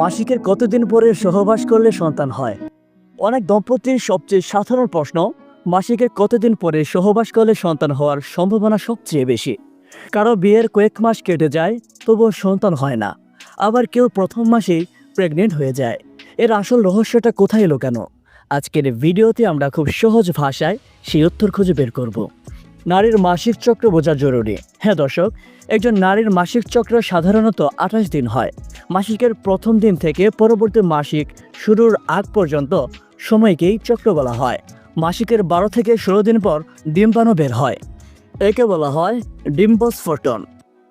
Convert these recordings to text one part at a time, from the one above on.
মাসিকের কতদিন পরে সহবাস করলে সন্তান হয়? অনেক দম্পতির সবচেয়ে সাধারণ প্রশ্ন, মাসিকের কতদিন পরে সহবাস করলে সন্তান হওয়ার সম্ভাবনা সবচেয়ে বেশি? কারও বিয়ের কয়েক মাস কেটে যায়, তবুও সন্তান হয় না। আবার কেউ প্রথম মাসেই প্রেগনেন্ট হয়ে যায়। এর আসল রহস্যটা কোথায় এলো কেন? আজকের ভিডিওতে আমরা খুব সহজ ভাষায় সেই উত্তর খুঁজে বের করব। নারীর মাসিক চক্র বোঝা জরুরি। হ্যাঁ দর্শক, একজন নারীর মাসিক চক্র সাধারণত আঠাশ দিন হয়। মাসিকের প্রথম দিন থেকে পরবর্তী মাসিক শুরুর আগ পর্যন্ত সময়কেই চক্র বলা হয়। মাসিকের বারো থেকে ষোলো দিন পর ডিম্বাণু বের হয়। একে বলা হয় ডিম্বস্ফোটন।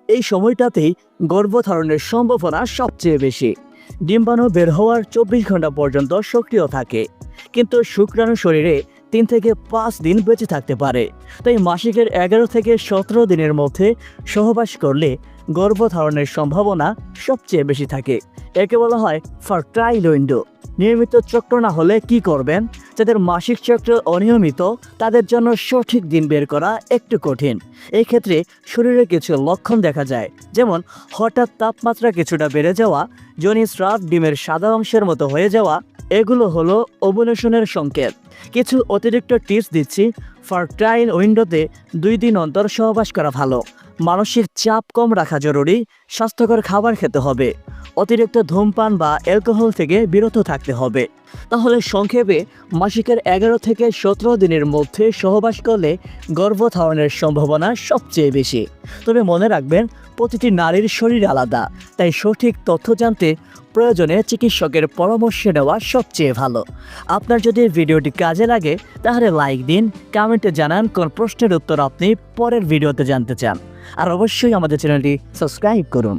এই সময়টাতেই গর্ভধারণের সম্ভাবনা সবচেয়ে বেশি। ডিম্বাণু বের হওয়ার চব্বিশ ঘণ্টা পর্যন্ত সক্রিয় থাকে। কিন্তু শুক্রাণু শরীরে তিন থেকে পাঁচ দিন বেঁচে থাকতে পারে। তাই মাসিকের এগারো থেকে সতেরো দিনের মধ্যে সহবাস করলে গর্ভধারণের সম্ভাবনা সবচেয়ে বেশি থাকে। একে বলা হয় ফার্টাইল উইন্ডো নিয়মিত চক্র না হলে কি করবেন? যাদের মাসিক চক্র অনিয়মিত, তাদের জন্য সঠিক দিন বের করা একটু কঠিন। এই ক্ষেত্রে শরীরে কিছু লক্ষণ দেখা যায়, যেমন হঠাৎ তাপমাত্রা কিছুটা বেড়ে যাওয়া জনি স্রাব, ডিমের সাদা অংশের মতো হয়ে যাওয়া, এগুলো হলো ওভুলেশনের সংকেত। কিছু অতিরিক্ত টিপস দিচ্ছি ফার্টাইল উইন্ডোতে দুই দিন অন্তর সহবাস করা ভালো। মানসিক চাপ কম রাখা জরুরি, স্বাস্থ্যকর খাবার খেতে হবে। অতিরিক্ত ধূমপান বা অ্যালকোহল থেকে বিরত থাকতে হবে। তাহলে সংক্ষেপে, মাসিকের এগারো থেকে সতেরো দিনের মধ্যে সহবাস করলে গর্ভধারণের সম্ভাবনা সবচেয়ে বেশি। তবে মনে রাখবেন, প্রতিটি নারীর শরীর আলাদা, তাই সঠিক তথ্য জানতে প্রয়োজনে চিকিৎসকের পরামর্শ নেওয়া সবচেয়ে ভালো। আপনার যদি ভিডিওটি কাজে লাগে, তাহলে লাইক দিন কমেন্টে জানান কোন প্রশ্নের উত্তর আপনি পরের ভিডিওতে জানতে চান। আর অবশ্যই আমাদের চ্যানেলটি সাবস্ক্রাইব করুন।